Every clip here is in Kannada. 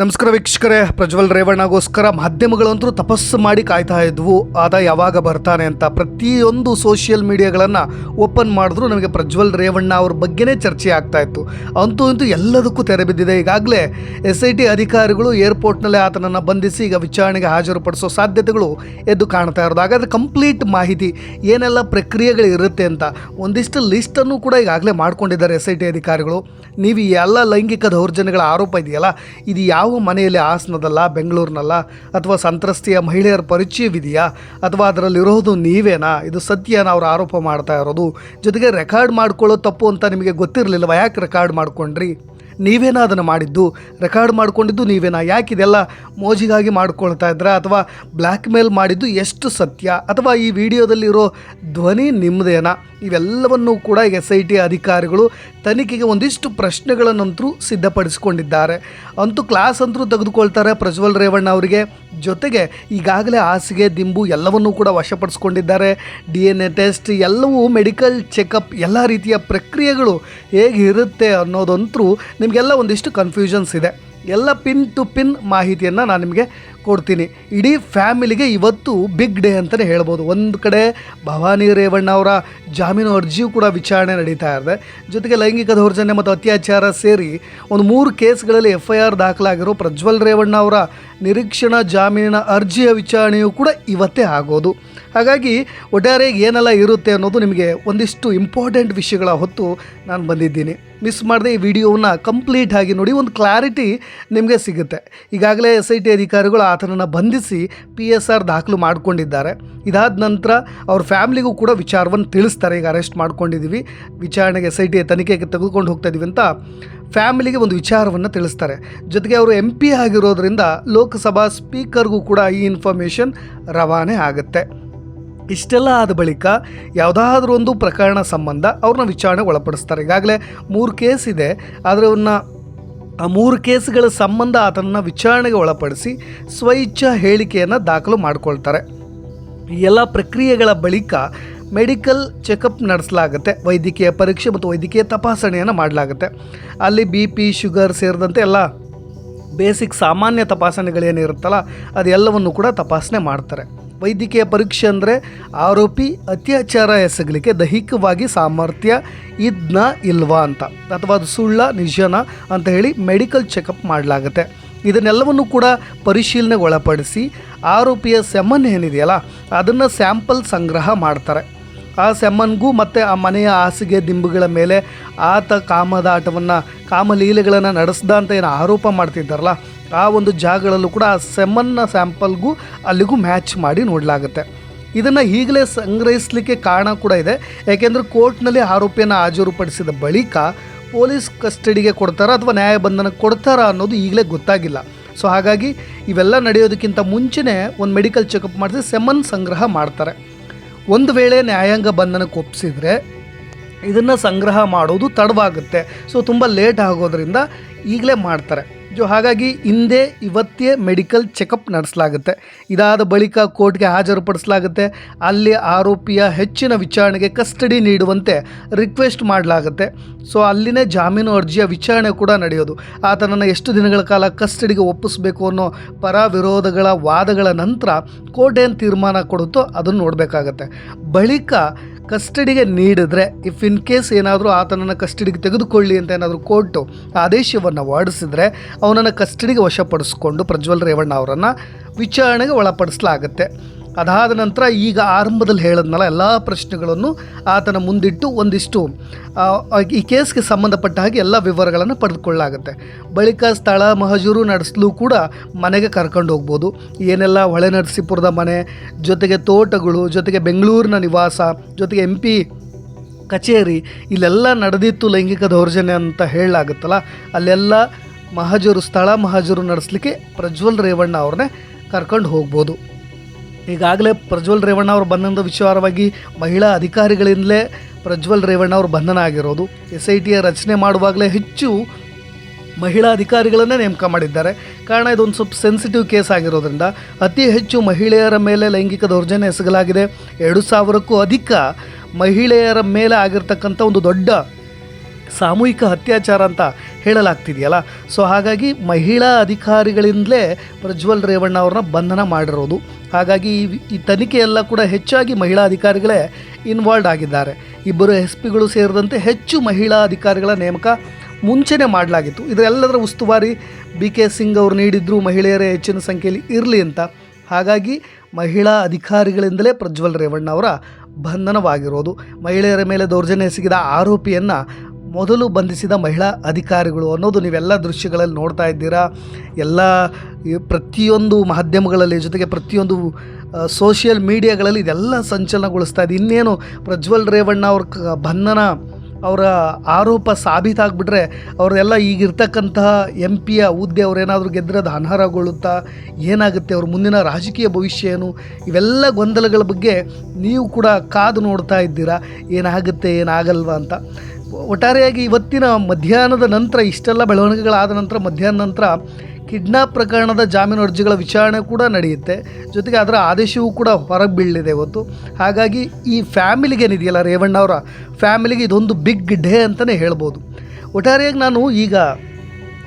ನಮಸ್ಕಾರ ವೀಕ್ಷಕರೇ, ಪ್ರಜ್ವಲ್ ರೇವಣ್ಣಗೋಸ್ಕರ ಮಾಧ್ಯಮಗಳಂತೂ ತಪಸ್ಸು ಮಾಡಿ ಕಾಯ್ತಾ ಇದ್ವು. ಆದ ಯಾವಾಗ ಬರ್ತಾನೆ ಅಂತ ಪ್ರತಿಯೊಂದು ಸೋಷಿಯಲ್ ಮೀಡಿಯಾಗಳನ್ನು ಓಪನ್ ಮಾಡಿದ್ರು ನಮಗೆ ಪ್ರಜ್ವಲ್ ರೇವಣ್ಣ ಅವ್ರ ಬಗ್ಗೆನೇ ಚರ್ಚೆ ಆಗ್ತಾ ಇತ್ತು. ಅಂತೂ ಇಂತೂ ಎಲ್ಲದಕ್ಕೂ ತೆರೆ ಬಿದ್ದಿದೆ. ಈಗಾಗಲೇ ಎಸ್ ಐ ಟಿ ಅಧಿಕಾರಿಗಳು ಏರ್ಪೋರ್ಟ್ನಲ್ಲೇ ಆತನನ್ನು ಬಂಧಿಸಿ ಈಗ ವಿಚಾರಣೆಗೆ ಹಾಜರುಪಡಿಸೋ ಸಾಧ್ಯತೆಗಳು ಎದ್ದು ಕಾಣ್ತಾ ಇರೋದು. ಹಾಗಾದರೆ ಕಂಪ್ಲೀಟ್ ಮಾಹಿತಿ ಏನೆಲ್ಲ ಪ್ರಕ್ರಿಯೆಗಳು ಇರುತ್ತೆ ಅಂತ ಒಂದಿಷ್ಟು ಲಿಸ್ಟನ್ನು ಕೂಡ ಈಗಾಗಲೇ ಮಾಡ್ಕೊಂಡಿದ್ದಾರೆ ಎಸ್ ಐ ಟಿ ಅಧಿಕಾರಿಗಳು. ನೀವು ಈ ಎಲ್ಲ ಲೈಂಗಿಕ ದೌರ್ಜನ್ಯಗಳ ಆರೋಪ ಇದೆಯಲ್ಲ, ಇದು ಯಾವ ಮನೆಯಲ್ಲಿ ಹಾಸನದಲ್ಲ, ಬೆಂಗಳೂರಿನಲ್ಲ ಅಥವಾ ಸಂತ್ರಸ್ತೆಯ ಮಹಿಳೆಯರ ಪರಿಚಯವಿದೆಯಾ ಅಥವಾ ಅದರಲ್ಲಿರೋದು ನೀವೇನಾ? ಇದು ಸತ್ಯನ ಅವರು ಆರೋಪ ಮಾಡ್ತಾ ಇರೋದು. ಜೊತೆಗೆ ರೆಕಾರ್ಡ್ ಮಾಡ್ಕೊಳ್ಳೋ ತಪ್ಪು ಅಂತ ನಿಮಗೆ ಗೊತ್ತಿರಲಿಲ್ಲವಾ ಯಾಕೆ ರೆಕಾರ್ಡ್ ಮಾಡ್ಕೊಂಡ್ರಿ? ನೀವೇನಾ ಅದನ್ನು ಮಾಡಿದ್ದು? ರೆಕಾರ್ಡ್ ಮಾಡಿಕೊಂಡಿದ್ದು ನೀವೇನಾ? ಯಾಕೆ ಇದೆಲ್ಲ ಮೋಜಿಗಾಗಿ ಮಾಡ್ಕೊಳ್ತಾ ಇದ್ರ? ಅಥವಾ ಬ್ಲ್ಯಾಕ್ ಮೇಲ್ ಮಾಡಿದ್ದು ಎಷ್ಟು ಸತ್ಯ? ಅಥವಾ ಈ ವಿಡಿಯೋದಲ್ಲಿರೋ ಧ್ವನಿ ನಿಮ್ಮದೇನಾ ಇವೆಲ್ಲವನ್ನೂ ಕೂಡ ಎಸ್ ಐ ಟಿ ಅಧಿಕಾರಿಗಳು ತನಿಖೆಗೆ ಒಂದಿಷ್ಟು ಪ್ರಶ್ನೆಗಳನ್ನಂತರೂ ಸಿದ್ಧಪಡಿಸಿಕೊಂಡಿದ್ದಾರೆ. ಅಂತೂ ಕ್ಲಾಸ್ ಅಂತರೂ ತೆಗೆದುಕೊಳ್ತಾರೆ ಪ್ರಜ್ವಲ್ ರೇವಣ್ಣ ಅವರಿಗೆ. ಜೊತೆಗೆ ಈಗಾಗಲೇ ಹಾಸಿಗೆ, ದಿಂಬು ಎಲ್ಲವನ್ನೂ ಕೂಡ ವಶಪಡಿಸ್ಕೊಂಡಿದ್ದಾರೆ. ಡಿ ಎನ್ ಎ ಟೆಸ್ಟ್ ಎಲ್ಲವೂ ಮೆಡಿಕಲ್ ಚೆಕಪ್ ಎಲ್ಲ ರೀತಿಯ ಪ್ರಕ್ರಿಯೆಗಳು ಹೇಗಿರುತ್ತೆ ಅನ್ನೋದಂತೂ ನಿಮಗೆಲ್ಲ ಒಂದಿಷ್ಟು ಕನ್ಫ್ಯೂಷನ್ಸ್ ಇದೆ. ಎಲ್ಲ ಪಿನ್ ಟು ಪಿನ್ ಮಾಹಿತಿಯನ್ನು ನಾನು ನಿಮಗೆ ಕೊಡ್ತೀನಿ. ಇಡೀ ಫ್ಯಾಮಿಲಿಗೆ ಇವತ್ತು ಬಿಗ್ ಡೇ ಅಂತಲೇ ಹೇಳ್ಬೋದು. ಒಂದು ಕಡೆ ಭವಾನಿ ರೇವಣ್ಣ ಅವರ ಜಾಮೀನು ಅರ್ಜಿಯೂ ಕೂಡ ವಿಚಾರಣೆ ನಡೀತಾ ಇದೆ. ಜೊತೆಗೆ ಲೈಂಗಿಕ ದೌರ್ಜನ್ಯ ಮತ್ತು ಅತ್ಯಾಚಾರ ಸೇರಿ ಒಂದು ಮೂರು ಕೇಸ್ಗಳಲ್ಲಿ ಎಫ್ ಐ ಆರ್ ದಾಖಲಾಗಿರೋ ಪ್ರಜ್ವಲ್ ರೇವಣ್ಣ ಅವರ ನಿರೀಕ್ಷಣಾ ಜಾಮೀನಿನ ಅರ್ಜಿಯ ವಿಚಾರಣೆಯೂ ಕೂಡ ಇವತ್ತೇ ಆಗೋದು. ಹಾಗಾಗಿ ಒಟ್ಟಾರೆ ಏನೆಲ್ಲ ಇರುತ್ತೆ ಅನ್ನೋದು ನಿಮಗೆ ಒಂದಿಷ್ಟು ಇಂಪಾರ್ಟೆಂಟ್ ವಿಷಯಗಳ ಹೊತ್ತು ನಾನು ಬಂದಿದ್ದೀನಿ. ಮಿಸ್ ಮಾಡದೆ ಈ ವಿಡಿಯೋವನ್ನು ಕಂಪ್ಲೀಟ್ ಆಗಿ ನೋಡಿ ಒಂದು ಕ್ಲಾರಿಟಿ ನಿಮಗೆ ಸಿಗುತ್ತೆ. ಈಗಾಗಲೇ ಎಸ್ ಐ ಟಿ ಅಧಿಕಾರಿಗಳು ಆತನನ್ನು ಬಂಧಿಸಿ ಪಿ ಎಸ್ ಆರ್ ದಾಖಲು ಮಾಡಿಕೊಂಡಿದ್ದಾರೆ. ಇದಾದ ನಂತರ ಅವ್ರ ಫ್ಯಾಮ್ಲಿಗೂ ಕೂಡ ವಿಚಾರವನ್ನು ತಿಳಿಸ್ತಾರೆ. ಈಗ ಅರೆಸ್ಟ್ ಮಾಡ್ಕೊಂಡಿದ್ದೀವಿ ವಿಚಾರಣೆಗೆ ಎಸ್ ಐ ಟಿ ತನಿಖೆಗೆ ತೆಗೆದುಕೊಂಡು ಹೋಗ್ತಾ ಇದೀವಿ ಅಂತ ಫ್ಯಾಮಿಲಿಗೆ ಒಂದು ವಿಚಾರವನ್ನು ತಿಳಿಸ್ತಾರೆ. ಜೊತೆಗೆ ಅವರು ಎಂ ಪಿ ಆಗಿರೋದ್ರಿಂದ ಲೋಕಸಭಾ ಸ್ಪೀಕರ್ಗೂ ಕೂಡ ಈ ಇನ್ಫಾರ್ಮೇಷನ್ ರವಾನೆ ಆಗುತ್ತೆ. ಇಷ್ಟೆಲ್ಲ ಆದ ಬಳಿಕ ಯಾವುದಾದ್ರೂ ಒಂದು ಪ್ರಕರಣ ಸಂಬಂಧ ಅವ್ರನ್ನ ವಿಚಾರಣೆಗೆ ಒಳಪಡಿಸ್ತಾರೆ. ಈಗಾಗಲೇ ಮೂರು ಕೇಸ್ ಇದೆ. ಆದರೆ ಅವನ್ನ ಆ ಮೂರು ಕೇಸ್ಗಳ ಸಂಬಂಧ ಆತನನ್ನು ವಿಚಾರಣೆಗೆ ಒಳಪಡಿಸಿ ಸ್ವಇಚ್ಛಾ ಹೇಳಿಕೆಯನ್ನು ದಾಖಲು ಮಾಡಿಕೊಳ್ತಾರೆ. ಎಲ್ಲ ಪ್ರಕ್ರಿಯೆಗಳ ಬಳಿಕ ಮೆಡಿಕಲ್ ಚೆಕಪ್ ನಡೆಸಲಾಗುತ್ತೆ. ವೈದ್ಯಕೀಯ ಪರೀಕ್ಷೆ ಮತ್ತು ವೈದ್ಯಕೀಯ ತಪಾಸಣೆಯನ್ನು ಮಾಡಲಾಗುತ್ತೆ. ಅಲ್ಲಿ ಬಿ ಪಿ, ಶುಗರ್ ಸೇರಿದಂತೆ ಎಲ್ಲ ಬೇಸಿಕ್ ಸಾಮಾನ್ಯ ತಪಾಸಣೆಗಳೇನಿರುತ್ತಲ್ಲ, ಅದೆಲ್ಲವನ್ನು ಕೂಡ ತಪಾಸಣೆ ಮಾಡ್ತಾರೆ. ವೈದ್ಯಕೀಯ ಪರೀಕ್ಷೆ ಅಂದರೆ ಆರೋಪಿ ಅತ್ಯಾಚಾರ ಎಸಗಲಿಕ್ಕೆ ದೈಹಿಕವಾಗಿ ಸಾಮರ್ಥ್ಯ ಇದ್ನ ಇಲ್ವಾ ಅಂತ. ಅಥವಾ ಅದು ಸುಳ್ಳ, ನಿಜನ ಅಂತ ಹೇಳಿ ಮೆಡಿಕಲ್ ಚೆಕಪ್ ಮಾಡಲಾಗುತ್ತೆ. ಇದನ್ನೆಲ್ಲವನ್ನು ಕೂಡ ಪರಿಶೀಲನೆಗೆ ಒಳಪಡಿಸಿ ಆರೋಪಿಯ ಸೆಮನ್ ಏನಿದೆಯಲ್ಲ, ಅದನ್ನು ಸ್ಯಾಂಪಲ್ ಸಂಗ್ರಹ ಮಾಡ್ತಾರೆ. ಆ ಸೆಮ್ಮನ್ಗೂ ಮತ್ತು ಆ ಮನೆಯ ಹಾಸಿಗೆ ದಿಂಬುಗಳ ಮೇಲೆ ಆತ ಕಾಮದಾಟವನ್ನು, ಕಾಮಲೀಲೆಗಳನ್ನು ನಡೆಸ್ದ ಅಂತ ಏನು ಆರೋಪ ಮಾಡ್ತಿದ್ದಾರಲ್ಲ ಆ ಒಂದು ಜಾಗಗಳಲ್ಲೂ ಕೂಡ ಆ ಸೆಮ್ಮನ್ನ ಸ್ಯಾಂಪಲ್ಗೂ ಅಲ್ಲಿಗೂ ಮ್ಯಾಚ್ ಮಾಡಿ ನೋಡಲಾಗುತ್ತೆ. ಇದನ್ನು ಈಗಲೇ ಸಂಗ್ರಹಿಸಲಿಕ್ಕೆ ಕಾರಣ ಕೂಡ ಇದೆ. ಯಾಕೆಂದರೆ ಕೋರ್ಟ್ನಲ್ಲಿ ಆರೋಪಿಯನ್ನು ಹಾಜರುಪಡಿಸಿದ ಬಳಿಕ ಪೊಲೀಸ್ ಕಸ್ಟಡಿಗೆ ಕೊಡ್ತಾರಾ ಅಥವಾ ನ್ಯಾಯಬಂಧನಕ್ಕೆ ಕೊಡ್ತಾರಾ ಅನ್ನೋದು ಈಗಲೇ ಗೊತ್ತಾಗಿಲ್ಲ. ಸೊ ಹಾಗಾಗಿ ಇವೆಲ್ಲ ನಡೆಯೋದಕ್ಕಿಂತ ಮುಂಚೆನೇ ಒಂದು ಮೆಡಿಕಲ್ ಚೆಕಪ್ ಮಾಡಿಸಿ ಸೆಮನ್ ಸಂಗ್ರಹ ಮಾಡ್ತಾರೆ. ಒಂದು ವೇಳೆ ನ್ಯಾಯಾಂಗ ಬಂಧನಕ್ಕೆ ಒಪ್ಪಿಸಿದ್ರೆ ಇದನ್ನು ಸಂಗ್ರಹ ಮಾಡೋದು ತಡವಾಗುತ್ತೆ. ಸೊ ತುಂಬ ಲೇಟ್ ಆಗೋದ್ರಿಂದ ಈಗಲೇ ಮಾಡ್ತಾರೆ. ಜೊ ಹಾಗಾಗಿ ಹಿಂದೆ ಇವತ್ತೇ ಮೆಡಿಕಲ್ ಚೆಕಪ್ ನಡೆಸಲಾಗುತ್ತೆ. ಇದಾದ ಬಳಿಕ ಕೋರ್ಟ್ಗೆ ಹಾಜರುಪಡಿಸಲಾಗುತ್ತೆ. ಅಲ್ಲಿ ಆರೋಪಿಯ ಹೆಚ್ಚಿನ ವಿಚಾರಣೆಗೆ ಕಸ್ಟಡಿ ನೀಡುವಂತೆ ರಿಕ್ವೆಸ್ಟ್ ಮಾಡಲಾಗುತ್ತೆ. ಸೊ ಅಲ್ಲಿನೇ ಜಾಮೀನು ಅರ್ಜಿಯ ವಿಚಾರಣೆ ಕೂಡ ನಡೆಯೋದು. ಆತನನ್ನು ಎಷ್ಟು ದಿನಗಳ ಕಾಲ ಕಸ್ಟಡಿಗೆ ಒಪ್ಪಿಸಬೇಕು ಅನ್ನೋ ಪರ ವಿರೋಧಗಳ ವಾದಗಳ ನಂತರ ಕೋರ್ಟ್ ಏನು ತೀರ್ಮಾನ ಕೊಡುತ್ತೋ ಅದನ್ನು ನೋಡಬೇಕಾಗತ್ತೆ. ಬಳಿಕ ಕಸ್ಟಡಿಗೆ ನೀಡಿದ್ರೆ ಇಫ್ ಇನ್ ಕೇಸ್ ಏನಾದರೂ ಆತನನ್ನು ಕಸ್ಟಡಿಗೆ ತೆಗೆದುಕೊಳ್ಳಿ ಅಂತ ಏನಾದರೂ ಕೋರ್ಟು ಆದೇಶವನ್ನು ಹೊರಡಿಸಿದ್ರೆ ಅವನನ್ನು ಕಸ್ಟಡಿಗೆ ವಶಪಡಿಸ್ಕೊಂಡು ಪ್ರಜ್ವಲ್ ರೇವಣ್ಣ ಅವರನ್ನು ವಿಚಾರಣೆಗೆ ಒಳಪಡಿಸಲಾಗುತ್ತೆ. ಅದಾದ ನಂತರ ಈಗ ಆರಂಭದಲ್ಲಿ ಹೇಳಿದ್ನಲ್ಲ ಎಲ್ಲ ಪ್ರಶ್ನೆಗಳನ್ನು ಆತನ ಮುಂದಿಟ್ಟು ಒಂದಿಷ್ಟು ಈ ಕೇಸ್ಗೆ ಸಂಬಂಧಪಟ್ಟ ಹಾಗೆ ಎಲ್ಲ ವಿವರಗಳನ್ನು ಪಡೆದುಕೊಳ್ಳಲಾಗುತ್ತೆ. ಬಳಿಕ ಸ್ಥಳ, ಮಹಜೂರು ನಡೆಸಲು ಕೂಡ ಮನೆಗೆ ಕರ್ಕೊಂಡು ಹೋಗ್ಬೋದು. ಏನೆಲ್ಲ ಹೊಳೆ ನರಸೀಪುರದ ಮನೆ, ಜೊತೆಗೆ ತೋಟಗಳು, ಜೊತೆಗೆ ಬೆಂಗಳೂರಿನ ನಿವಾಸ, ಜೊತೆಗೆ ಎಂ ಪಿ ಕಚೇರಿ, ಇಲ್ಲೆಲ್ಲ ನಡೆದಿತ್ತು ಲೈಂಗಿಕ ದೌರ್ಜನ್ಯ ಅಂತ ಹೇಳಲಾಗುತ್ತಲ್ಲ, ಅಲ್ಲೆಲ್ಲ ಮಹಜೂರು, ಸ್ಥಳ ಮಹಜೂರು ನಡೆಸಲಿಕ್ಕೆ ಪ್ರಜ್ವಲ್ ರೇವಣ್ಣ ಅವ್ರನ್ನೇ ಕರ್ಕೊಂಡು ಹೋಗ್ಬೋದು. ಈಗಾಗಲೇ ಪ್ರಜ್ವಲ್ ರೇವಣ್ಣ ಅವರು ಬಂಧನದ ವಿಚಾರವಾಗಿ ಮಹಿಳಾ ಅಧಿಕಾರಿಗಳಿಂದಲೇ ಪ್ರಜ್ವಲ್ ರೇವಣ್ಣ ಅವರು ಬಂಧನ ಆಗಿರೋದು ಎಸ್ ಐ ಟಿಯ ರಚನೆ ಮಾಡುವಾಗಲೇ ಹೆಚ್ಚು ಮಹಿಳಾ ಅಧಿಕಾರಿಗಳನ್ನೇ ನೇಮಕ ಮಾಡಿದ್ದಾರೆ. ಕಾರಣ ಇದೊಂದು ಸ್ವಲ್ಪ ಸೆನ್ಸಿಟಿವ್ ಕೇಸ್ ಆಗಿರೋದ್ರಿಂದ ಅತಿ ಹೆಚ್ಚು ಮಹಿಳೆಯರ ಮೇಲೆ ಲೈಂಗಿಕ ದೌರ್ಜನ್ಯ ಎಸಗಲಾಗಿದೆ. ಎರಡು ಸಾವಿರಕ್ಕೂ ಅಧಿಕ ಮಹಿಳೆಯರ ಮೇಲೆ ಆಗಿರ್ತಕ್ಕಂಥ ಒಂದು ದೊಡ್ಡ ಸಾಮೂಹಿಕ ಅತ್ಯಾಚಾರ ಅಂತ ಹೇಳಲಾಗ್ತಿದೆಯಲ್ಲ? ಸೊ ಹಾಗಾಗಿ ಮಹಿಳಾ ಅಧಿಕಾರಿಗಳಿಂದಲೇ ಪ್ರಜ್ವಲ್ ರೇವಣ್ಣ ಅವ್ರನ್ನ ಬಂಧನ ಮಾಡಿರೋದು. ಹಾಗಾಗಿ ಈ- ಈ ತನಿಖೆ ಎಲ್ಲ ಕೂಡ ಹೆಚ್ಚಾಗಿ ಮಹಿಳಾ ಅಧಿಕಾರಿಗಳೇ ಇನ್ವಾಲ್ವ್ ಆಗಿದ್ದಾರೆ. ಇಬ್ಬರು ಎಸ್ ಪಿಗಳು ಸೇರಿದಂತೆ ಹೆಚ್ಚು ಮಹಿಳಾ ಅಧಿಕಾರಿಗಳ ನೇಮಕ ಮುಂಚೆನೇ ಮಾಡಲಾಗಿತ್ತು. ಇದರೆಲ್ಲದರ ಉಸ್ತುವಾರಿ ಬಿ ಕೆ ಸಿಂಗ್ ಅವರು ನೀಡಿದ್ರು ಮಹಿಳೆಯರೇ ಹೆಚ್ಚಿನ ಸಂಖ್ಯೆಯಲ್ಲಿ ಇರಲಿ ಅಂತ. ಹಾಗಾಗಿ ಮಹಿಳಾ ಅಧಿಕಾರಿಗಳಿಂದಲೇ ಪ್ರಜ್ವಲ್ ರೇವಣ್ಣ ಅವರ ಬಂಧನವಾಗಿರೋದು. ಮಹಿಳೆಯರ ಮೇಲೆ ದೌರ್ಜನ್ಯ ಎಸಗಿದ ಆರೋಪಿಯನ್ನು ಮೊದಲು ಬಂಧಿಸಿದ ಮಹಿಳಾ ಅಧಿಕಾರಿಗಳು ಅನ್ನೋದು ನೀವೆಲ್ಲ ದೃಶ್ಯಗಳಲ್ಲಿ ನೋಡ್ತಾ ಇದ್ದೀರಾ. ಎಲ್ಲ ಪ್ರತಿಯೊಂದು ಮಾಧ್ಯಮಗಳಲ್ಲಿ ಜೊತೆಗೆ ಪ್ರತಿಯೊಂದು ಸೋಷಿಯಲ್ ಮೀಡಿಯಾಗಳಲ್ಲಿ ಇದೆಲ್ಲ ಸಂಚಲನಗೊಳಿಸ್ತಾ ಇದೆ. ಇನ್ನೇನು ಪ್ರಜ್ವಲ್ ರೇವಣ್ಣ ಅವ್ರ ಬಂಧನ, ಅವರ ಆರೋಪ ಸಾಬೀತಾಗ್ಬಿಟ್ರೆ ಅವರೆಲ್ಲ ಈಗಿರ್ತಕ್ಕಂತಹ ಎಂ ಪಿಯ ಹುದ್ದೆ ಅವರೇನಾದರೂ ಗೆದ್ದರೆ ಅದು ಅನರ್ಹಗೊಳ್ಳುತ್ತಾ? ಏನಾಗುತ್ತೆ? ಅವ್ರ ಮುಂದಿನ ರಾಜಕೀಯ ಭವಿಷ್ಯ ಏನು? ಇವೆಲ್ಲ ಗೊಂದಲಗಳ ಬಗ್ಗೆ ನೀವು ಕೂಡ ಕಾದು ನೋಡ್ತಾ ಇದ್ದೀರಾ. ಏನಾಗುತ್ತೆ? ಏನಾಗಲ್ವಾ ಅಂತ. ಒಟ್ಟಾರೆಯಾಗಿ ಇವತ್ತಿನ ಮಧ್ಯಾಹ್ನದ ನಂತರ ಇಷ್ಟೆಲ್ಲ ಬೆಳವಣಿಗೆಗಳಾದ ನಂತರ ಮಧ್ಯಾಹ್ನ ನಂತರ ಕಿಡ್ನಾಪ್ ಪ್ರಕರಣದ ಜಾಮೀನು ಅರ್ಜಿಗಳ ವಿಚಾರಣೆ ಕೂಡ ನಡೆಯುತ್ತೆ. ಜೊತೆಗೆ ಅದರ ಆದೇಶವೂ ಕೂಡ ಹೊರಗೆ ಬೀಳಲಿದೆ ಇವತ್ತು. ಹಾಗಾಗಿ ಈ ಫ್ಯಾಮಿಲಿಗೆ ಏನಿದೆಯಲ್ಲ ರೇವಣ್ಣ ಅವರ ಫ್ಯಾಮಿಲಿಗೆ ಇದೊಂದು ಬಿಗ್ ಡೇ ಅಂತಲೇ ಹೇಳ್ಬೋದು. ಒಟ್ಟಾರೆಯಾಗಿ ನಾನು ಈಗ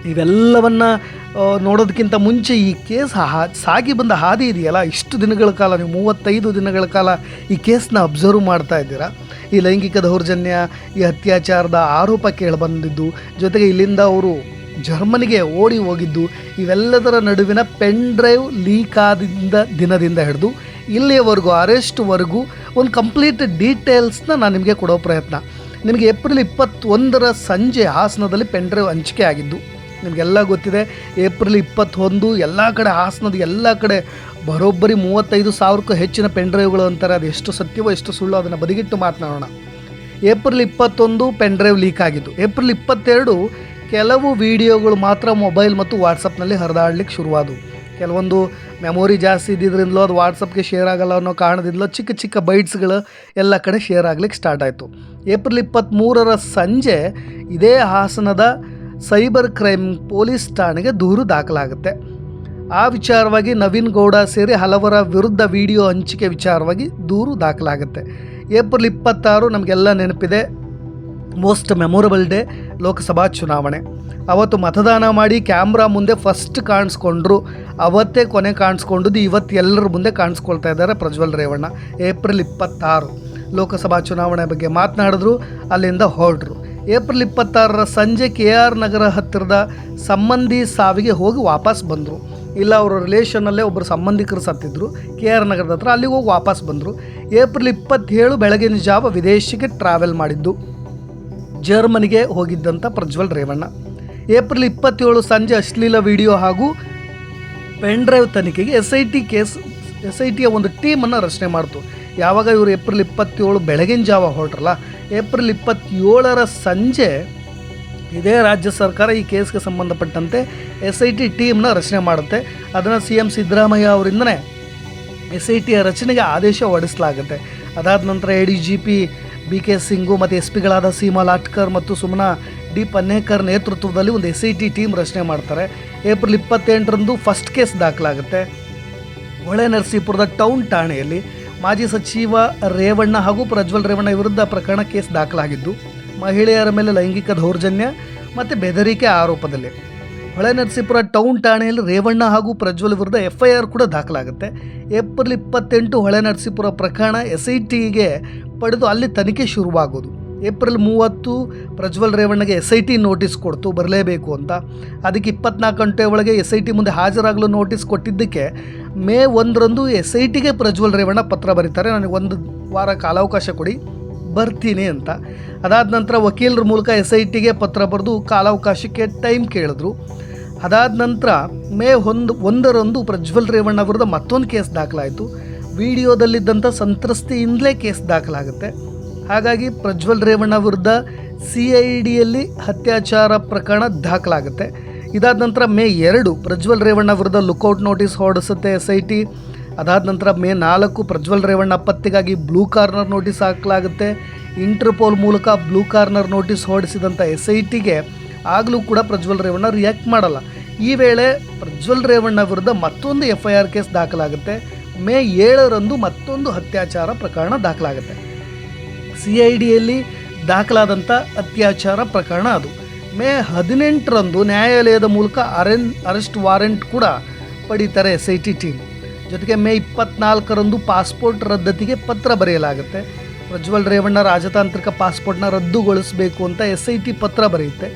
ಇವೆಲ್ಲವನ್ನು ನೋಡೋದಕ್ಕಿಂತ ಮುಂಚೆ ಈ ಕೇಸ್ ಹಾ ಸಾಗಿ ಬಂದ ಹಾದಿ ಇದೆಯಲ್ಲ? ಇಷ್ಟು ದಿನಗಳ ಕಾಲ, ನೀವು ಮೂವತ್ತೈದು ದಿನಗಳ ಕಾಲ ಈ ಕೇಸ್ನ ಅಬ್ಸರ್ವ್ ಮಾಡ್ತಾ ಇದ್ದೀರಾ? ಈ ಲೈಂಗಿಕ ದೌರ್ಜನ್ಯ, ಈ ಅತ್ಯಾಚಾರದ ಆರೋಪ ಕೇಳಿಬಂದಿದ್ದು ಜೊತೆಗೆ ಇಲ್ಲಿಂದ ಅವರು ಜರ್ಮನಿಗೆ ಓಡಿ ಹೋಗಿದ್ದು, ಇವೆಲ್ಲದರ ನಡುವಿನ ಪೆನ್ ಡ್ರೈವ್ ಲೀಕ್ ಆದಿಂದ ದಿನದಿಂದ ಹಿಡಿದು ಇಲ್ಲಿಯವರೆಗೂ ಅರೆಸ್ಟ್ವರೆಗೂ ಒಂದು ಕಂಪ್ಲೀಟ್ ಡೀಟೇಲ್ಸ್ನ ನಾನು ನಿಮಗೆ ಕೊಡೋ ಪ್ರಯತ್ನ. ನಿಮಗೆ ಏಪ್ರಿಲ್ ಇಪ್ಪತ್ತೊಂದರ ಸಂಜೆ ಹಾಸನದಲ್ಲಿ ಪೆನ್ ಡ್ರೈವ್ ಹಂಚಿಕೆ ಆಗಿದ್ದು ನಿಮಗೆಲ್ಲ ಗೊತ್ತಿದೆ, ಏಪ್ರಿಲ್ ಇಪ್ಪತ್ತೊಂದು, ಎಲ್ಲ ಕಡೆ ಹಾಸನದ ಎಲ್ಲ ಕಡೆ ಬರೋಬ್ಬರಿ ಮೂವತ್ತೈದು ಸಾವಿರಕ್ಕೂ ಹೆಚ್ಚಿನ ಪೆನ್ ಡ್ರೈವ್ಗಳು ಅಂತಾರೆ. ಅದು ಎಷ್ಟು ಸತ್ಯವೋ ಎಷ್ಟು ಸುಳ್ಳು ಅದನ್ನು ಬದಿಗಿಟ್ಟು ಮಾತನಾಡೋಣ. ಏಪ್ರಿಲ್ ಇಪ್ಪತ್ತೊಂದು ಪೆನ್ ಡ್ರೈವ್ ಲೀಕ್ ಆಗಿದ್ದು, ಏಪ್ರಿಲ್ ಇಪ್ಪತ್ತೆರಡು ಕೆಲವು ವಿಡಿಯೋಗಳು ಮಾತ್ರ ಮೊಬೈಲ್ ಮತ್ತು ವಾಟ್ಸಪ್ನಲ್ಲಿ ಹರಿದಾಡ್ಲಿಕ್ಕೆ ಶುರುವಾದವು. ಕೆಲವೊಂದು ಮೆಮೊರಿ ಜಾಸ್ತಿ ಇದ್ದಿದ್ರಿಂದಲೋ ಅದು ವಾಟ್ಸಪ್ಗೆ ಶೇರ್ ಆಗಲ್ಲ ಅನ್ನೋ ಕಾರಣದಿಂದಲೋ ಚಿಕ್ಕ ಚಿಕ್ಕ ಬೈಟ್ಸ್ಗಳು ಎಲ್ಲ ಕಡೆ ಶೇರ್ ಆಗಲಿಕ್ಕೆ ಸ್ಟಾರ್ಟ್ ಆಯಿತು. ಏಪ್ರಿಲ್ ಇಪ್ಪತ್ತ್ಮೂರರ ಸಂಜೆ ಇದೇ ಹಾಸನದ ಸೈಬರ್ ಕ್ರೈಮ್ ಪೊಲೀಸ್ ಠಾಣೆಗೆ ದೂರು ದಾಖಲಾಗುತ್ತೆ. ಆ ವಿಚಾರವಾಗಿ ನವೀನ್ ಗೌಡ ಸೇರಿ ಹಲವರ ವಿರುದ್ಧ ವಿಡಿಯೋ ಹಂಚಿಕೆ ವಿಚಾರವಾಗಿ ದೂರು ದಾಖಲಾಗುತ್ತೆ. ಏಪ್ರಿಲ್ ಇಪ್ಪತ್ತಾರು ನಮಗೆಲ್ಲ ನೆನಪಿದೆ, ಮೋಸ್ಟ್ ಮೆಮೊರಬಲ್ ಡೇ, ಲೋಕಸಭಾ ಚುನಾವಣೆ. ಅವತ್ತು ಮತದಾನ ಮಾಡಿ ಕ್ಯಾಮ್ರಾ ಮುಂದೆ ಫಸ್ಟ್ ಕಾಣಿಸ್ಕೊಂಡ್ರು. ಅವತ್ತೇ ಕೊನೆ ಕಾಣಿಸ್ಕೊಂಡಿದ್ದು, ಇವತ್ತು ಎಲ್ಲರ ಮುಂದೆ ಕಾಣಿಸ್ಕೊಳ್ತಾ ಇದ್ದಾರೆ ಪ್ರಜ್ವಲ್ ರೇವಣ್ಣ. ಏಪ್ರಿಲ್ ಇಪ್ಪತ್ತಾರು ಲೋಕಸಭಾ ಚುನಾವಣೆ ಬಗ್ಗೆ ಮಾತನಾಡಿದ್ರು, ಅಲ್ಲಿಂದ ಹೊರಟ್ರು. ಏಪ್ರಿಲ್ ಇಪ್ಪತ್ತಾರರ ಸಂಜೆ ಕೆ ಆರ್ ನಗರ ಹತ್ತಿರದ ಸಂಬಂಧಿ ಸಾವಿಗೆ ಹೋಗಿ ವಾಪಸ್ ಬಂದರು. ಇಲ್ಲ, ಅವರ ರಿಲೇಷನ್ನಲ್ಲೇ ಒಬ್ಬರು ಸಂಬಂಧಿಕರು ಸತ್ತಿದ್ದರು ಕೆ ಆರ್ ನಗರದ ಹತ್ರ ಅಲ್ಲಿಗೆ ಹೋಗಿ ವಾಪಸ್ ಬಂದರು. ಏಪ್ರಿಲ್ ಇಪ್ಪತ್ತೇಳು ಬೆಳಗಿನ ಜಾವ ವಿದೇಶಕ್ಕೆ ಟ್ರಾವೆಲ್ ಮಾಡಿದ್ದು. ಜರ್ಮನಿಗೆ ಹೋಗಿದ್ದಂಥ ಪ್ರಜ್ವಲ್ ರೇವಣ್ಣ. ಏಪ್ರಿಲ್ ಇಪ್ಪತ್ತೇಳು ಸಂಜೆ ಅಶ್ಲೀಲ ವಿಡಿಯೋ ಹಾಗೂ ಪೆನ್ ಡ್ರೈವ್ ತನಿಖೆಗೆ S I T case, S I ಟಿಯ ಒಂದು ಟೀಮನ್ನು ರಚನೆ ಮಾಡ್ತು. ಯಾವಾಗ ಇವರು ಏಪ್ರಿಲ್ ಇಪ್ಪತ್ತೇಳು ಬೆಳಗಿನ ಜಾವ ಹೊರಟ್ರಲ್ಲ, ಏಪ್ರಿಲ್ ಇಪ್ಪತ್ತೇಳರ ಸಂಜೆ ಇದೇ ರಾಜ್ಯ ಸರ್ಕಾರ ಈ ಕೇಸ್ಗೆ ಸಂಬಂಧಪಟ್ಟಂತೆ ಎಸ್ ಐ ಟಿ ಟೀಮ್ನ ರಚನೆ ಮಾಡುತ್ತೆ. ಅದನ್ನು ಸಿ ಎಂ ಸಿದ್ದರಾಮಯ್ಯ ಅವರಿಂದನೇ ಎಸ್ ಐ ಟಿಯ ರಚನೆಗೆ ಆದೇಶ ಹೊರಡಿಸಲಾಗುತ್ತೆ. ಅದಾದ ನಂತರ A D G P B K Singh ಮತ್ತು ಎಸ್ ಪಿಗಳಾದ ಸೀಮಾ ಲಾಟ್ಕರ್ ಮತ್ತು ಸುಮನಾ ಡಿ ಪನ್ನೇಕರ್ ನೇತೃತ್ವದಲ್ಲಿ ಒಂದು ಎಸ್ ಐ ಟಿ ಟೀಮ್ ರಚನೆ ಮಾಡ್ತಾರೆ. ಏಪ್ರಿಲ್ ಇಪ್ಪತ್ತೆಂಟರಂದು ಫಸ್ಟ್ ಕೇಸ್ ದಾಖಲಾಗುತ್ತೆ. ಹೊಳೆ ನರಸೀಪುರದ ಟೌನ್ ಠಾಣೆಯಲ್ಲಿ ಮಾಜಿ ಸಚಿವ ರೇವಣ್ಣ ಹಾಗೂ ಪ್ರಜ್ವಲ್ ರೇವಣ್ಣ ವಿರುದ್ಧ ಪ್ರಕರಣ ಕೇಸ್ ದಾಖಲಾಗಿದ್ದು, ಮಹಿಳೆಯರ ಮೇಲೆ ಲೈಂಗಿಕ ದೌರ್ಜನ್ಯ ಮತ್ತು ಬೆದರಿಕೆ ಆರೋಪದಲ್ಲಿ. ಹೊಳೆ ನರಸೀಪುರ ಟೌನ್ ಠಾಣೆಯಲ್ಲಿ ರೇವಣ್ಣ ಹಾಗೂ ಪ್ರಜ್ವಲ್ ವಿರುದ್ಧ ಎಫ್ ಐ ಆರ್ ಕೂಡ ದಾಖಲಾಗುತ್ತೆ. ಏಪ್ರಿಲ್ ಇಪ್ಪತ್ತೆಂಟು ಹೊಳೆ ನರಸೀಪುರ ಪ್ರಕರಣ ಎಸ್ ಐ ಟಿಗೆ ಪಡೆದು ಅಲ್ಲಿ ತನಿಖೆ ಶುರುವಾಗೋದು. ಏಪ್ರಿಲ್ ಮೂವತ್ತು ಪ್ರಜ್ವಲ್ ರೇವಣ್ಣಗೆ ಎಸ್ ಐ ಟಿ ನೋಟಿಸ್ ಕೊಡ್ತು, ಬರಲೇಬೇಕು ಅಂತ. ಅದಕ್ಕೆ ಇಪ್ಪತ್ನಾಲ್ಕು ಗಂಟೆ ಒಳಗೆ ಎಸ್ ಐ ಟಿ ಮುಂದೆ ಹಾಜರಾಗಲು ನೋಟಿಸ್ ಕೊಟ್ಟಿದ್ದಕ್ಕೆ ಮೇ ಒಂದರಂದು ಎಸ್ ಐ ಟಿಗೆ ಪ್ರಜ್ವಲ್ ರೇವಣ್ಣ ಪತ್ರ ಬರೀತಾರೆ. ನನಗೆ ಒಂದು ವಾರ ಕಾಲಾವಕಾಶ ಕೊಡಿ, ಬರ್ತೀನಿ ಅಂತ. ಅದಾದ ನಂತರ ವಕೀಲರ ಮೂಲಕ ಎಸ್ ಐ ಟಿಗೆ ಪತ್ರ ಬರೆದು ಕಾಲಾವಕಾಶಕ್ಕೆ ಟೈಮ್ ಕೇಳಿದ್ರು. ಅದಾದ ನಂತರ ಮೇ ಒಂದು, ಒಂದರಂದು ಪ್ರಜ್ವಲ್ ರೇವಣ್ಣ ಅವ್ರದ್ದು ಮತ್ತೊಂದು ಕೇಸ್ ದಾಖಲಾಯಿತು. ವಿಡಿಯೋದಲ್ಲಿದ್ದಂಥ ಸಂತ್ರಸ್ತೆಯಿಂದಲೇ ಕೇಸ್ ದಾಖಲಾಗುತ್ತೆ. ಹಾಗಾಗಿ ಪ್ರಜ್ವಲ್ ರೇವಣ್ಣ ವಿರುದ್ಧ ಸಿ ಐ ಡಿಯಲ್ಲಿ ಅತ್ಯಾಚಾರ ಪ್ರಕರಣ ದಾಖಲಾಗುತ್ತೆ. ಇದಾದ ನಂತರ ಮೇ ಎರಡು ಪ್ರಜ್ವಲ್ ರೇವಣ್ಣ ವಿರುದ್ಧ ಲುಕೌಟ್ ನೋಟಿಸ್ ಹೊರಡಿಸುತ್ತೆ ಎಸ್ ಐ ಟಿ. ಅದಾದ ನಂತರ ಮೇ ನಾಲ್ಕು ಪ್ರಜ್ವಲ್ ರೇವಣ್ಣ ಪತ್ತೆಗಾಗಿ ಬ್ಲೂ ಕಾರ್ನರ್ ನೋಟಿಸ್ ಹಾಕಲಾಗುತ್ತೆ. ಇಂಟರ್ಪೋಲ್ ಮೂಲಕ ಬ್ಲೂ ಕಾರ್ನರ್ ನೋಟಿಸ್ ಹೊರಡಿಸಿದಂಥ ಎಸ್ ಐ ಟಿಗೆ ಆಗಲೂ ಕೂಡ ಪ್ರಜ್ವಲ್ ರೇವಣ್ಣ ರಿಯಾಕ್ಟ್ ಮಾಡಲ್ಲ. ಈ ವೇಳೆ ಪ್ರಜ್ವಲ್ ರೇವಣ್ಣ ವಿರುದ್ಧ ಮತ್ತೊಂದು ಎಫ್ ಐ ಆರ್ ಕೇಸ್ ದಾಖಲಾಗುತ್ತೆ. ಮೇ ಏಳರಂದು ಮತ್ತೊಂದು ಅತ್ಯಾಚಾರ ಪ್ರಕರಣ ದಾಖಲಾಗುತ್ತೆ. ಸಿ ಐ ಡಿಯಲ್ಲಿ ದಾಖಲಾದಂಥ ಅತ್ಯಾಚಾರ ಪ್ರಕರಣ ಅದು. ಮೇ ಹದಿನೆಂಟರಂದು ನ್ಯಾಯಾಲಯದ ಮೂಲಕ ಅರೆನ್, ಅರೆಸ್ಟ್ ವಾರೆಂಟ್ ಕೂಡ ಪಡೀತಾರೆ ಎಸ್ ಐ ಟಿ ಟೀಮ್ ಜೊತೆಗೆ ಮೇ ಇಪ್ಪತ್ನಾಲ್ಕರಂದು ಪಾಸ್ಪೋರ್ಟ್ ರದ್ದತಿಗೆ ಪತ್ರ ಬರೆಯಲಾಗುತ್ತೆ. ಪ್ರಜ್ವಲ್ ರೇವಣ್ಣ ರಾಜತಾಂತ್ರಿಕ ಪಾಸ್ಪೋರ್ಟ್ನ ರದ್ದುಗೊಳಿಸಬೇಕು ಅಂತ ಎಸ್ ಐ ಟಿ ಪತ್ರ ಬರೆಯುತ್ತೆ.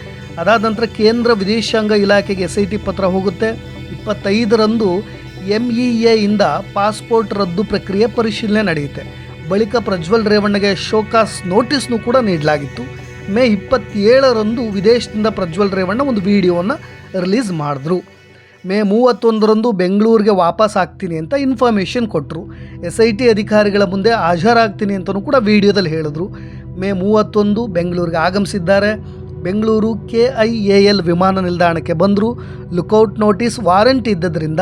ಅದಾದ ನಂತರ ಕೇಂದ್ರ ವಿದೇಶಾಂಗ ಇಲಾಖೆಗೆ ಎಸ್ ಐ ಟಿ ಪತ್ರ ಹೋಗುತ್ತೆ. ಇಪ್ಪತ್ತೈದರಂದು ಎಂ ಇ ಇಂದ ಪಾಸ್ಪೋರ್ಟ್ ರದ್ದು ಪ್ರಕ್ರಿಯೆ ಪರಿಶೀಲನೆ ನಡೆಯುತ್ತೆ. ಬಳಿಕ ಪ್ರಜ್ವಲ್ ರೇವಣ್ಣಗೆ ಶೋಕಾಸ್ ನೋಟಿಸ್ನು ಕೂಡ ನೀಡಲಾಗಿತ್ತು. ಮೇ ಇಪ್ಪತ್ತೇಳರಂದು ವಿದೇಶದಿಂದ ಪ್ರಜ್ವಲ್ ರೇವಣ್ಣ ಒಂದು ವಿಡಿಯೋವನ್ನು ರಿಲೀಸ್ ಮಾಡಿದ್ರು. ಮೇ ಮೂವತ್ತೊಂದರಂದು ಬೆಂಗಳೂರಿಗೆ ವಾಪಸ್ ಆಗ್ತೀನಿ ಅಂತ ಇನ್ಫಾರ್ಮೇಷನ್ ಕೊಟ್ಟರು ಎಸ್ ಐ ಟಿ ಅಧಿಕಾರಿಗಳ ಮುಂದೆ ಹಾಜರಾಗ್ತೀನಿ ಅಂತಲೂ ಕೂಡ ವಿಡಿಯೋದಲ್ಲಿ ಹೇಳಿದ್ರು. ಮೇ ಮೂವತ್ತೊಂದು ಬೆಂಗಳೂರಿಗೆ ಆಗಮಿಸಿದ್ದಾರೆ. Bengaluru K I A L ವಿಮಾನ ನಿಲ್ದಾಣಕ್ಕೆ ಬಂದರು. ಲುಕೌಟ್ ನೋಟಿಸ್ ವಾರಂಟ್ ಇದ್ದದ್ರಿಂದ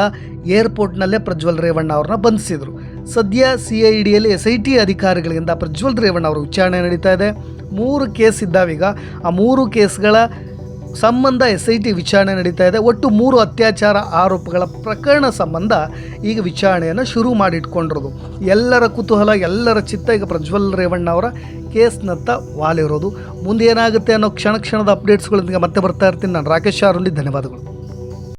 ಏರ್ಪೋರ್ಟ್ನಲ್ಲೇ ಪ್ರಜ್ವಲ್ ರೇವಣ್ಣ ಅವ್ರನ್ನ ಬಂಧಿಸಿದರು. ಸದ್ಯ ಸಿ ಐ ಡಿಯಲ್ಲಿ ಎಸ್ ಐ ಟಿ ಅಧಿಕಾರಿಗಳಿಂದ ಪ್ರಜ್ವಲ್ ರೇವಣ್ಣ ಅವರ ವಿಚಾರಣೆ ನಡೀತಾ ಇದೆ. ಮೂರು ಕೇಸ್ ಇದ್ದಾವೀಗ ಆ ಮೂರು ಕೇಸ್ಗಳ ಸಂಬಂಧ ಎಸ್ ಐ ಟಿ ವಿಚಾರಣೆ ನಡೀತಾ ಇದೆ. ಒಟ್ಟು ಮೂರು ಅತ್ಯಾಚಾರ ಆರೋಪಗಳ ಪ್ರಕರಣ ಸಂಬಂಧ ಈಗ ವಿಚಾರಣೆಯನ್ನು ಶುರು ಮಾಡಿಟ್ಕೊಂಡಿರೋದು. ಎಲ್ಲರ ಕುತೂಹಲ, ಎಲ್ಲರ ಚಿತ್ತ ಈಗ ಪ್ರಜ್ವಲ್ ರೇವಣ್ಣ ಅವರ ಕೇಸ್ನತ್ತ ವಾಲಿರೋದು. ಮುಂದೆ ಏನಾಗುತ್ತೆ ಅನ್ನೋ ಕ್ಷಣ ಕ್ಷಣದ ಅಪ್ಡೇಟ್ಸ್ಗಳೊಂದಿಗೆ ಮತ್ತೆ ಬರ್ತಾ ಇರ್ತೀನಿ. ನಾನು ರಾಕೇಶ್ ಅರುಂಡಿ ಧನ್ಯವಾದಗಳು.